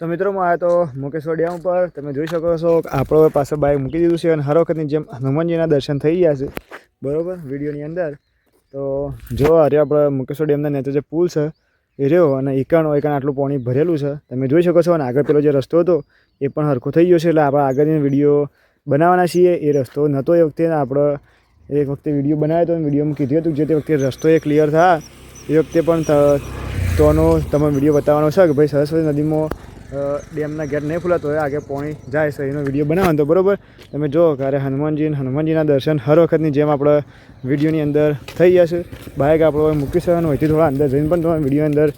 તો મિત્રો, હું આવ્યો તો મુકેશ્વર ડેમ ઉપર. તમે જોઈ શકો છો કે આપણો પાસે બાઇક મૂકી દીધું છે અને હર વખતની જેમ હનુમાનજીના દર્શન થઈ ગયા છે. બરાબર? વિડીયોની અંદર. તો જો અરે આપણે મુકેશ્વર ડેમના નીચે જે પુલ છે, એ રહ્યો અને એકણ એકાણ આટલું પાણી ભરેલું છે. તમે જોઈ શકો છો અને આગળ પેલો જે રસ્તો હતો, એ પણ હરખો થઈ ગયો છે. એટલે આપણે આગળની વીડિયો બનાવવાના છીએ. એ રસ્તો નહોતો એ વખતે આપણે એક વખતે વીડિયો બનાવ્યો હતો વિડીયોમાં કીધું હતું જે તે વખતે રસ્તો એ ક્લિયર થયા એ વખતે પણ તોનો તમે વીડિયો બતાવવાનો છે કે ભાઈ સરસ્વતી નદીમાં ડેમના ગેટ નહીં ખુલાતો હોય આગળ પાણી જાય છે, એનો વીડિયો બનાવવાનો તો બરોબર. તમે જો ક્યારે હનુમાનજી હનુમાનજીના દર્શન હર વખતની જેમ આપણે વિડીયોની અંદર થઈ ગયા છે. બાઇક આપણો મૂકી શકવાનું અને થોડા અંદર જઈને પણ તમે વીડિયો અંદર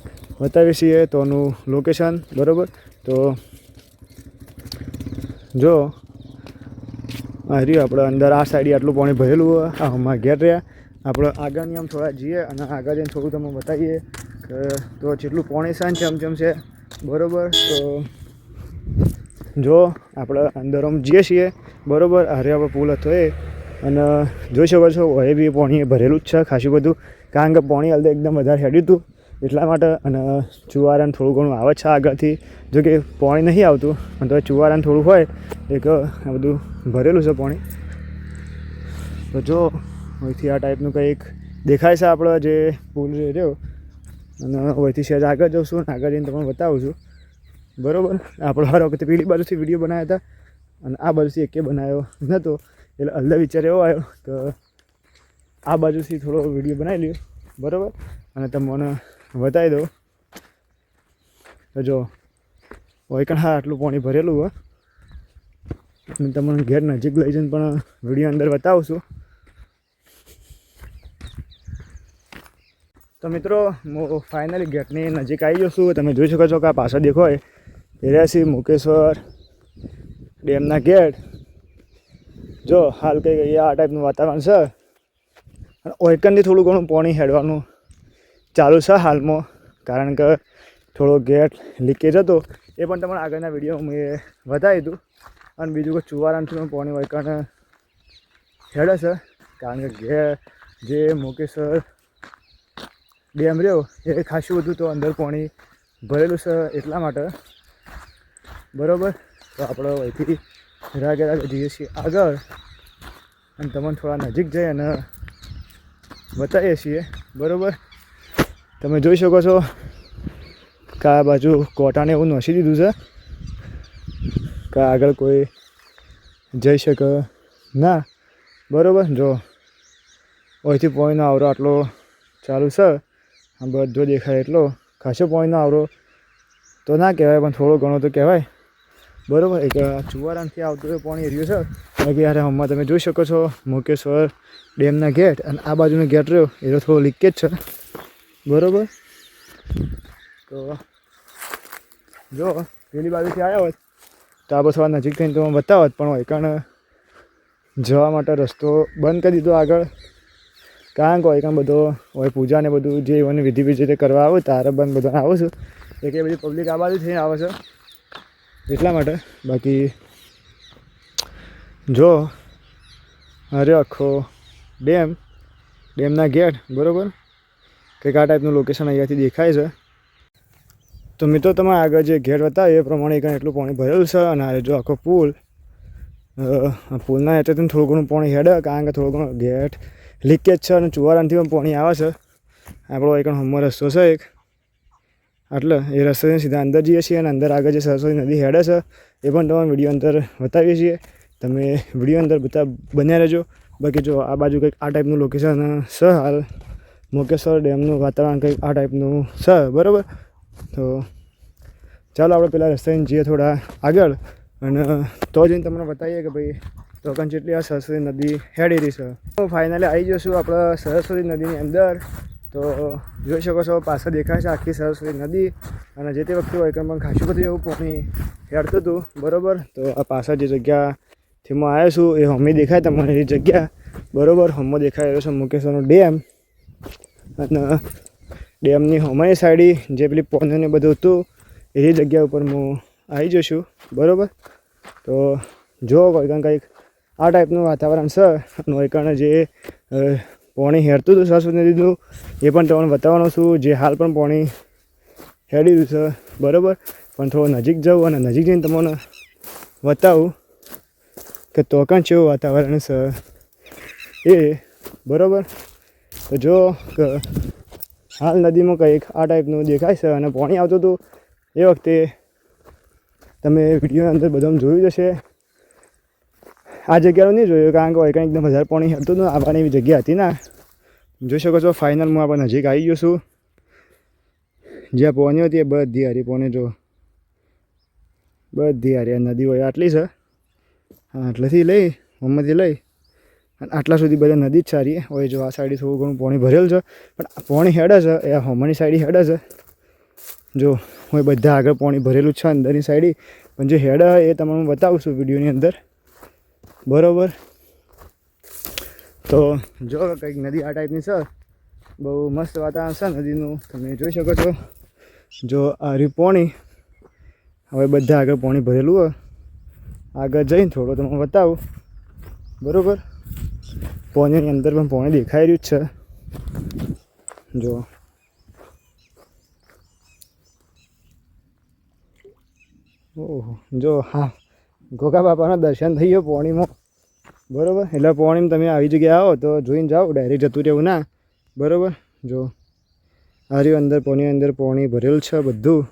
બતાવીએ છીએ તોનું લોકેશન બરોબર? તો જો, આ રહ્યું આપણે અંદર, આ સાઈડ આટલું પાણી ભરેલું હોય, આ અમારા ઘેર રહ્યા. આપણે આગળની આમ થોડા જઈએ અને આગળ જઈને થોડું તમને બતાવીએ કે તો જેટલું પાણી છે ને ચમચમ છે બરોબર? તો જો આપણે અંદર આમ જઈએ છીએ, બરોબર? હારે આપણે પુલ હતો એ. અને જોઈ શકો છો હવે બી પાણી ભરેલું જ છે, ખાસું બધું. કારણ કે પાણી હાલ એકદમ વધારે હેડ્યું હતું, એટલા માટે. અને ચુવારાને થોડું ઘણું આવે છે આગળથી. જો કે પાણી નહીં આવતું અને તો ચુવારાને થોડું હોય, એક આ બધું ભરેલું છે પાણી. તો જો, અહીંથી આ ટાઈપનું કંઈક દેખાય છે આપણો જે પુલ રહ્યો અને વહીથી સહેજ આગળ જઉં અને આગળ જઈને તમને બતાવું છું. બરાબર? આપણે હર વખતે પેલી બાજુથી વીડિયો બનાવ્યા હતા અને આ બાજુથી એકે બનાવ્યો નહોતો એટલે અલ્લે વિચાર એવો આવ્યો કે આ બાજુથી થોડો વીડિયો બનાવી લ્યો. બરાબર? અને તમને બતાવી દો તો જો, વૈકણ હા આટલું પાણી ભરેલું હોય અને તમને ઘેર નજીક લઈ જઈને પણ વીડિયો અંદર બતાવું છું. તો મિત્રો, હું ફાઇનલી ગેટની નજીક આવી ગયો છું. તમે જોઈ શકો છો કે આ પાછળ દેખો એ. મુકેશ્વર ડેમના ગેટ. જો, હાલ કંઈ આ ટાઈપનું વાતાવરણ છે. અને ઓયકનથી થોડું ઘણું પાણી હેડવાનું ચાલુ છે હાલમાં. કારણ કે થોડો ગેટ લીકેજ હતો. એ પણ તમારા આગળના વીડિયો મેં વધાવી હતું અને બીજું કે ચુવારાથી પણ પાણી ઓયકન હેડે છે. કારણ કે ઘે જે મુકેશ્વર ડેમ રહ્યો, એ ખાસું બધું તો અંદર પાણી ભરેલું છે એટલા માટે. બરાબર? તો આપણે અહીંથી રાગે રાગે જઈએ છીએ આગળ. અને તમને થોડા નજીક જઈ અને બતાવીએ છીએ. બરાબર? તમે જોઈ શકો છો કે આ બાજુ કોટાને એવું નસી દીધું છે કે આગળ કોઈ જઈ શકે ના. બરાબર? જો, અહીંથી પોઈન્ટનો આવરો આટલો ચાલુ છે. આ બધો દેખાય એટલો. ખાસો પોઈન્ટનો આવડો. તો ના કહેવાય, પણ થોડો ઘણો તો કહેવાય. બરોબર? એક ચુવારામથી આવતું એ પાણી એરિયો છે. બાકી યાર હમણાં તમે જોઈ શકો છો, મુકેશ્વર ડેમના ગેટ. અને આ બાજુનો ગેટ રહ્યો. એ તો થોડો લીકેજ છે. બરોબર? તો જો, પેલી બાજુથી આવ્યા હોત, તો આ થોડા નજીક થઈને તમે બતાવત, પણ હોય. કારણ જવા માટે રસ્તો બંધ કરી દીધો આગળ. કારણ કે હોય બધો હોય પૂજા ને બધું જે એવાની વિધિ વિધિ કરવા આવે, તારે બંધ બધા આવું છું. એક એ બધી પબ્લિક આ બાજુ થઈને આવે છે. એટલા માટે. બાકી, જો, અરે આખો ડેમ, ડેમના ગેટ, બરાબર? કંઈક આ ટાઈપનું લોકેશન અહીંયાથી દેખાય છે. તો મિત્રો, તમે આગળ જે ગેટ બતાવ્યો, એ પ્રમાણે એક એટલું પાણી ભરેલું છે અને આ જો આખો પુલ પુલના હેઠળથી થોડું ઘણું પાણી હેડે, કારણ કે થોડું ઘણું ગેટ લીકેજ છે અને ચુવારાથી પણ પાણી આવે છે. આપણો એક હમો રસ્તો છે એક. એટલે એ રસ્તેથી સીધા અંદર જઈએ છીએ અને અંદર આગળ જે સરસ્વતી નદી હેડે છે, એ પણ તમે વીડિયો અંદર બતાવીએ છીએ. તમે વીડિયો અંદર બધા બન્યા રહેજો. બાકી જો આ બાજુ કંઈક આ ટાઈપનું લોકેશન છે હાલ. મુકેશ્વર ડેમનું વાતાવરણ કંઈક આ ટાઈપનું છે, બરાબર? તો ચાલો આપણે પેલા રસ્તાને જઈએ થોડા આગળ. અને તો જઈને તમને બતાવીએ કે ભાઈ તો કંઈ જેટલી આ સરસ્વતી નદી હેડી રહી છે. તો ફાઇનલી આવી જઈશું આપણે સરસ્વતી નદીની અંદર. તો જોઈ શકો છો, પાછળ દેખાય છે આખી સરસ્વતી નદી. અને જે તે વખતે પણ ખાસું બધું એવું પાણી હેડતું હતું, બરાબર? તો આ પાછળ જે જગ્યાથી હું આવ્યો છું, એ હમી દેખાય તમને એ જગ્યા. બરાબર? હમો દેખાય રહ્યો છે મુકેશનો ડેમ. અને ડેમની હમાઈ સાઈડ જે પેલી પોનને બધું હતું, એ જગ્યા ઉપર હું આવી જઈશું બરાબર? તો જો કોઈ કંઈક આ ટાઈપનું વાતાવરણ છે. કારણે જે પોણી હેરતું હતું સરસ્વતી નદીનું એ પણ તમને બતાવવાનું છું. જે હાલ પણ પાણી હેડી રહ્યું છે, બરાબર? પણ થોડો નજીક જાઉં અને નજીક જઈને તમને બતાવું કે તો કાં કેવું વાતાવરણ છે. એ, બરાબર? તો જો હાલ નદીમાં કંઈક આ ટાઈપનું દેખાય છે અને પાણી આવતું હતું, એ વખતે તમે વિડીયોની અંદર બધામાં જોયું જ હશે. આ જગ્યાનું નહીં જોયું, કારણ કે કંઈક એકદમ હજાર પાણી હતું ને, આવવાની એવી જગ્યા હતી ના. જોઈ શકો છો ફાઇનલમાં આપણે નજીક આવી ગયો છું. જ્યાં પહોંચી હતી એ બધી હારી પહોંચે જો. બધી હારી, આ નદી હોય આટલી છે. આટલેથી લઈ હમણાંથી લઈ. અને આટલા સુધી બધા નદી જ સારી હોય જો આ સાઈડે થોડું ઘણું પાણી ભરેલું છે, પણ પોણી હેડે છે, એ હોમની સાઈડે હેડે છે. જો હોય બધા આગળ પાણી ભરેલું છે અંદરની સાઈડે પણ જે હેડે એ તમને હું બતાવું છું વિડીયોની અંદર. બરાબર? તો જો કંઈક નદી આ ટાઈપની છે. બહુ મસ્ત વાતાવરણ છે નદીનું. તમે જોઈ શકો છો. જો આ રહ્યું પોણી. હવે બધા આગળ પોણી ભરેલું હોય. આગળ જઈને થોડો તમને બતાવું. બરાબર? પોણીની અંદર પણ પોણી દેખાઈ રહ્યું જ છે. જો. ઓહો. જો, હા. ગોગા બાપાના દર્શન થઈ ગયો પોણીમાં. બરાબર? એટલે પોણીમાં તમે આવી જગ્યાએ આવો તો જોઈને જાઓ ડાયરેક્ટ જતું રહેવું ના. બરાબર? જો. રહ્યું અંદર પોણી અંદર પોણી ભરેલું છે બધું.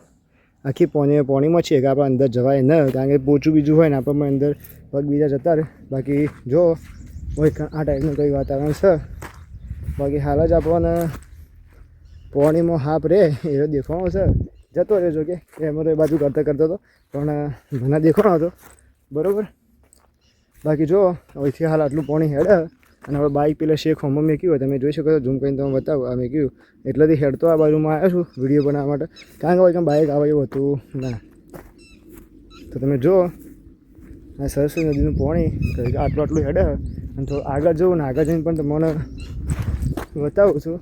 આખી પોણી પોણીમાં છીએ કે આપણે અંદર જવાય ન, કારણ કે પોચું બીજું હોય ને, આપણે અંદર પગ બીજા જતા રહે. બાકી જો હોય આ ટાઈપનું કંઈ વાતાવરણ છે. બાકી હાલ જ આપણને પોણીમાં હાફ રહે, એવો દેખાણો છે. જતો રહેજો કે, એમાં તો એ બાજુ કરતા કરતો હતો પણ, મને દેખાણો હતો. બરાબર? બાકી જો અહીંથી હાલ આટલું પાણી હેડે અને હવે બાઇક પેલા શેખ મમ્મી મેક્યું હોય, તમે જોઈ શકો છો ઝૂમ કરીને તમે બતાવો. આ મેક્યું એટલેથી હેડતો આ બાજુમાં આવ્યો છું વીડિયો બનાવવા માટે. કારણ કે કે બાઇક આવે એવું હતું? ના. તો તમે જુઓ આ સરસ્વતી નદીનું પાણી આટલું આટલું હેડે. અને થોડું આગળ જવું ને આગળ જઈને પણ તમને બતાવું છું.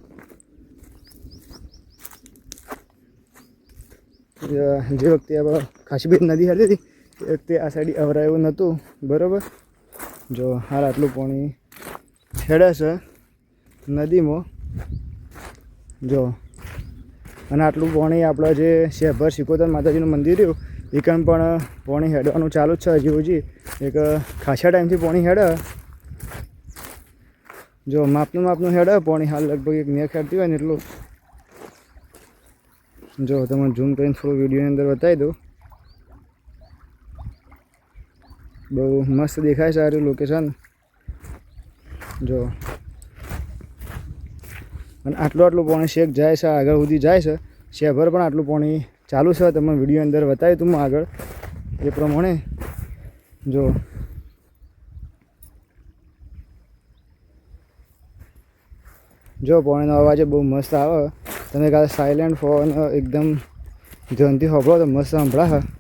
જે વખતે આપણે ખાસીબીર નદી હતી, એ વખતે આ સાઈડ અવરાયું નહોતું. બરાબર? જો હાલ આટલું પાણી હેડે છે નદીમાં. જો. અને આટલું પાણી આપણે જે શેભર શિકોતર માતાજીનું મંદિર રહ્યું, એ પણ પાણી હેડવાનું ચાલુ જ છે હજી હજી. એક ખાસા ટાઈમથી પાણી હેડે. જો માપનું માપનું હેડે, પાણી હાલ લગભગ એક મેં ખેડતી હોય ને એટલું. જો તમે ઝૂમ કરીને થોડું વિડીયોની અંદર બતાવી દઉં. બહુ મસ્ત દેખાય છે સારું લોકેશન જો. અને આટલું આટલું પાણી શેક જાય છે, આગળ સુધી જાય છે. શેભર પણ આટલું પાણી ચાલુ છે, તમને વીડિયો અંદર બતાવ્યું તું આગળ. એ પ્રમાણે. જો. જો, પાણીનો અવાજ બહુ મસ્ત આવે. તમે કાલે સાયલેન્ટ ફોન એકદમ ધ્યાનથી સાંભળો તો મસ્ત સંભળાશે.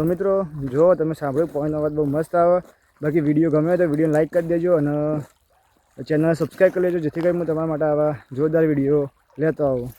તો મિત્રો, જો તમે સાંભળ્યું પોઈન્ટ અવાજ બહુ મસ્ત આવે. બાકી વીડિયો ગમે તો વીડિયો લાઈક કરી દેજો અને ચેનલ સબસ્ક્રાઈબ કરી લેજો, જેથી કરી હું તમારા માટે આવા જોરદાર વીડિયો લેતો આવું.